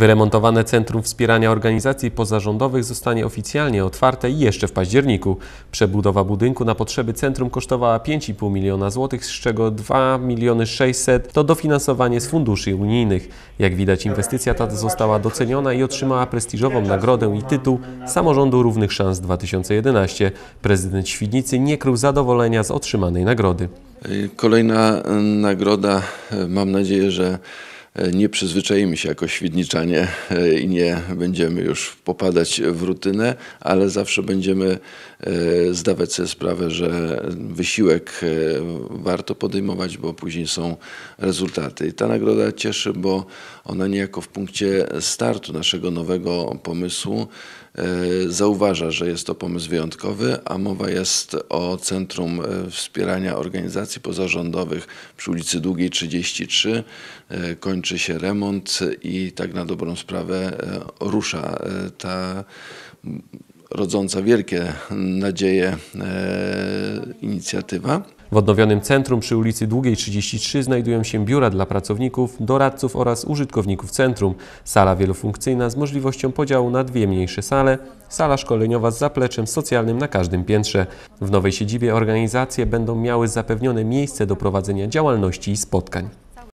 Wyremontowane Centrum Wspierania Organizacji Pozarządowych zostanie oficjalnie otwarte jeszcze w październiku. Przebudowa budynku na potrzeby centrum kosztowała 5,5 miliona złotych, z czego 2 miliony 600 to dofinansowanie z funduszy unijnych. Jak widać inwestycja ta została doceniona i otrzymała prestiżową nagrodę i tytuł Samorządu Równych Szans 2011. Prezydent Świdnicy nie krył zadowolenia z otrzymanej nagrody. Kolejna nagroda, mam nadzieję, że nie przyzwyczaimy się jako świdniczanie e, i nie będziemy już popadać w rutynę, ale zawsze będziemy e, zdawać sobie sprawę, że wysiłek e, warto podejmować, bo później są rezultaty. I ta nagroda cieszy, bo ona niejako w punkcie startu naszego nowego pomysłu e, zauważa, że jest to pomysł wyjątkowy, a mowa jest o Centrum e, Wspierania Organizacji Pozarządowych przy ulicy Długiej 33. E, Kończy się remont i tak na dobrą sprawę e, rusza e, ta rodząca wielkie nadzieje e, inicjatywa. W odnowionym centrum przy ulicy Długiej 33 znajdują się biura dla pracowników, doradców oraz użytkowników centrum, sala wielofunkcyjna z możliwością podziału na dwie mniejsze sale, sala szkoleniowa z zapleczem socjalnym na każdym piętrze. W nowej siedzibie organizacje będą miały zapewnione miejsce do prowadzenia działalności i spotkań.